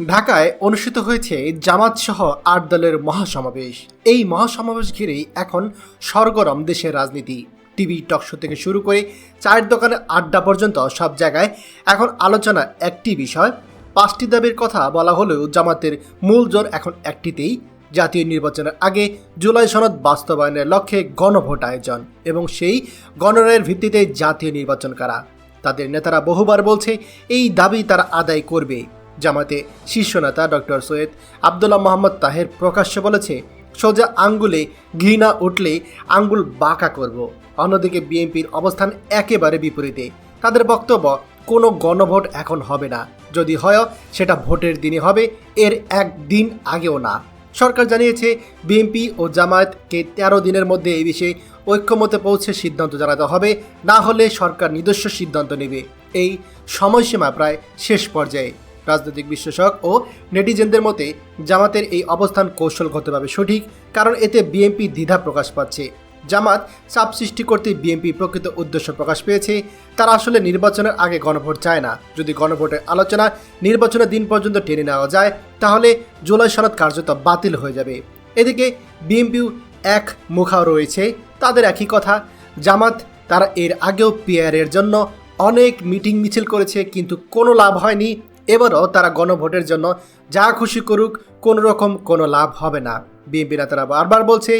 ঢাকায় অনুষ্ঠিত হয়েছে জামাত সহ আট দলের মহাসমাবেশ। এই মহাসমাবেশ ঘিরেই এখন সরগরম দেশের রাজনীতি। টিভি টকশো থেকে শুরু করে চায়ের দোকানে আড্ডা পর্যন্ত সব জায়গায় এখন আলোচনা একটি বিষয়। পাঁচটি দাবির কথা বলা হলেও জামাতের মূল জোর এখন একটিতেই। জাতীয় নির্বাচনের আগে জুলাই সনদ বাস্তবায়নের লক্ষ্যে গণভোট আয়োজন এবং সেই গণরায়ের ভিত্তিতে জাতীয় নির্বাচন করা। তাদের নেতারা বহুবার বলছে, এই দাবি তারা আদায় করবে। জামাতে শীর্ষ নেতা ডক্টর সৈয়দ আবদুল্লাহ মোহাম্মদ তাহের প্রকাশ্যে বলেছে, সোজা আঙ্গুলে ঘৃণা উঠলে আঙ্গুল বাঁকা করব। অন্যদিকে বিএনপির অবস্থান একেবারে বিপরীতে। তাদের বক্তব্য, কোনো গণভোট এখন হবে না। যদি হয়, সেটা ভোটের দিনে হবে, এর একদিন আগেও না। সরকার জানিয়েছে, বিএনপি ও জামায়াতকে তেরো দিনের মধ্যে এই বিষয়ে ঐক্যমতে পৌঁছে সিদ্ধান্ত জানাতে হবে। না হলে সরকার নিজস্ব সিদ্ধান্ত নেবে। এই সময়সীমা প্রায় শেষ পর্যায়ে। রাজনৈতিক বিশ্লেষক ও নেটিজেনদের মতে জামাতের এই অবস্থান কৌশলগতভাবে সঠিক, কারণ এতে বিএনপি দ্বিধা প্রকাশ পাচ্ছে। জামাত চাপ সৃষ্টি করতে বিএনপি প্রকৃত উদ্দেশ্য প্রকাশ পেয়েছে। তারা আসলে নির্বাচনের আগে গণভোট চায় না। যদি গণভোটের আলোচনা নির্বাচনের দিন পর্যন্ত টেনে নেওয়া যায়, তাহলে জুলাই সনদ কার্যত বাতিল হয়ে যাবে। এদিকে বিএনপিও এক মুখাও রয়েছে। তাদের একই কথা, জামাত তারা এর আগেও পিআরের জন্য অনেক মিটিং মিছিল করেছে, কিন্তু কোনো লাভ হয়নি। এবারও তারা গণভোটের জন্য যা খুশি করুক, কোনো রকম কোনো লাভ হবে না। বিএনপি নেতারা বারবার বলছে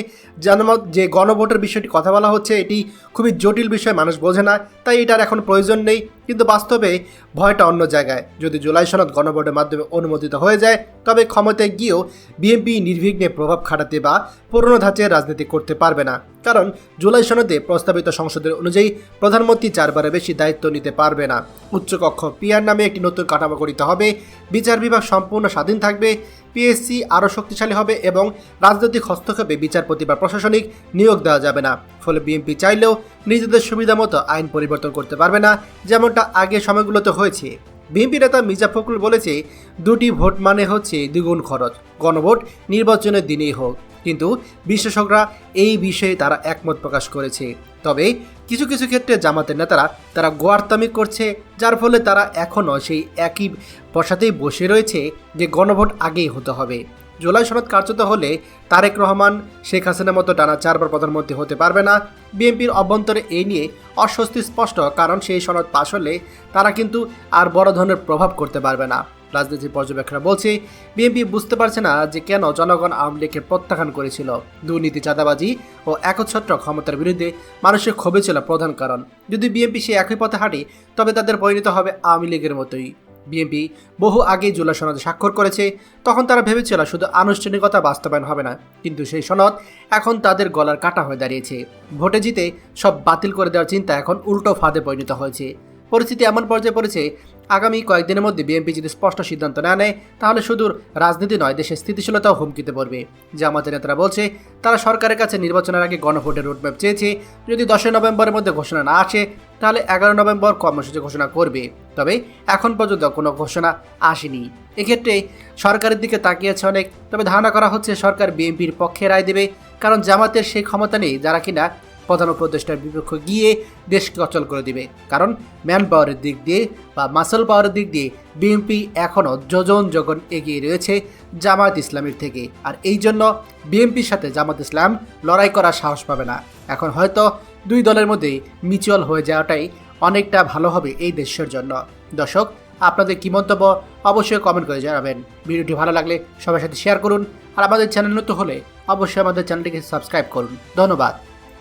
জনমত যে গণভোটের বিষয়টি কথা বলা হচ্ছে, এটি খুবই জটিল বিষয়, মানুষ বোঝে না, তাই এটার এখন প্রয়োজন নেই। কিন্তু বাস্তবে ভয়টা অন্য জায়গায়। যদি জুলাই সনদ গণভোটের মাধ্যমে অনুমোদিত হয়ে যায়, তবে ক্ষমতায় গিয়েও বিএনপি নির্বিঘ্নে প্রভাব খাটাতে বা পুরনো ধাঁচের রাজনীতি করতে পারবে না। কারণ জুলাই সনদে প্রস্তাবিত সংসদের অনুযায়ী প্রধানমন্ত্রী চারবারের বেশি দায়িত্ব নিতে পারবে না। উচ্চকক্ষ পিআর নামে একটি নতুন কাঠামো গঠিত হবে। বিচার বিভাগ সম্পূর্ণ স্বাধীন থাকবে। পিএসসি আরও শক্তিশালী হবে এবং রাজনৈতিক হস্তক্ষেপে বিচারপতি বা প্রশাসনিক নিয়োগ দেওয়া যাবে না। ফলে বিএনপি চাইলেও নিজেদের সুবিধা মতো আইন পরিবর্তন করতে পারবে না, যেমনটা আগে সময়গুলোতে হয়েছে। বিএনপি নেতা মির্জা ফখরুল বলেছে, দুটি ভোট মানে হচ্ছে দ্বিগুণ খরচ। গণভোট নির্বাচনের দিনেই হোক। কিন্তু বিশেষজ্ঞরা এই বিষয়ে তারা একমত প্রকাশ করেছে। তবে কিছু কিছু ক্ষেত্রে জামাতের নেতারা তারা গোয়ার্তামি করছে, যার ফলে তারা এখনও সেই একই বসাতেই বসে রয়েছে যে গণভোট আগেই হতে হবে। জুলাই সনদ কার্যত হলে তারেক রহমান, শেখ হাসিনার মতো টানা চারবার প্রধানমন্ত্রী হতে পারবে না। বিএনপির অভ্যন্তরে এই নিয়ে অস্বস্তি স্পষ্ট, কারণ সেই সনদ পাশ হলে তারা কিন্তু আর বড় ধরনের প্রভাব করতে পারবে না। রাজনীতির পর্যবেক্ষকরা বলছে, বিএনপি বুঝতে পারছে না যে কেন জনগণ আওয়ামী লীগকে প্রত্যাখ্যান করেছিল। দুর্নীতি, চাঁদাবাজি ও একচ্ছত্র ক্ষমতার বিরুদ্ধে মানুষের ক্ষোভে ছিল প্রধান কারণ। যদি বিএনপি সে একই পথে হাঁটে, তবে তাদের পরিণত হবে আওয়ামী লীগের মতোই। বিএনপি বহু আগেই জুলাই সনদে স্বাক্ষর করেছে, তখন তারা ভেবেছিল শুধু আনুষ্ঠানিকতা বাস্তবায়ন হবে না, কিন্তু সেই সনদ এখন তাদের গলার কাটা হয়ে দাঁড়িয়েছে। ভোটে জিতে সব বাতিল করে দেওয়ার চিন্তা এখন উল্টো ফাঁদে পরিণত হয়েছে। পরিস্থিতি এমন পর্যায়ে পড়েছে, আগামী কয়েকদিনের মধ্যে বিএনপি যদি স্পষ্ট সিদ্ধান্ত না নেয়, তাহলে শুধু রাজনীতি নয়, দেশের স্থিতিশীলতাও হুমকিতে পড়বে। জামাতের নেতারা বলছে, তারা সরকারের কাছে নির্বাচনের আগে গণভোটের রোডম্যাপ চেয়েছে, যদি দশই নভেম্বরের মধ্যে ঘোষণা না আসে, তাহলে এগারো নভেম্বর কর্মসূচি ঘোষণা করবে। তবে এখন পর্যন্ত কোনো ঘোষণা আসেনি। এক্ষেত্রে সরকারের দিকে তাকিয়েছে অনেক, তবে ধারণা করা হচ্ছে সরকার বিএনপির পক্ষে রায় দেবে, কারণ জামাতের সেই ক্ষমতা নেই, যারা কিনা প্রধান উপদেষ্টার বিপক্ষে গিয়ে দেশকে অচল করে দিবে। কারণ ম্যান পাওয়ারের দিক দিয়ে বা মাসল পাওয়ারের দিক দিয়ে বিএনপি এখনও যোজন যোজন এগিয়ে রয়েছে জামায়াত ইসলামের থেকে। আর এই জন্য বিএনপির সাথে জামাত ইসলাম লড়াই করার সাহস পাবে না। এখন হয়তো দুই দলের মধ্যে মিচুয়াল হয়ে যাওয়াটাই অনেকটা ভালো হবে এই দেশের জন্য। দর্শক, আপনাদের কী মন্তব্য অবশ্যই কমেন্ট করে জানাবেন। ভিডিওটি ভালো লাগলে সবার সাথে শেয়ার করুন। আর আমাদের চ্যানেল নতুন হলে অবশ্যই আমাদের চ্যানেলটিকে সাবস্ক্রাইব করুন। ধন্যবাদ।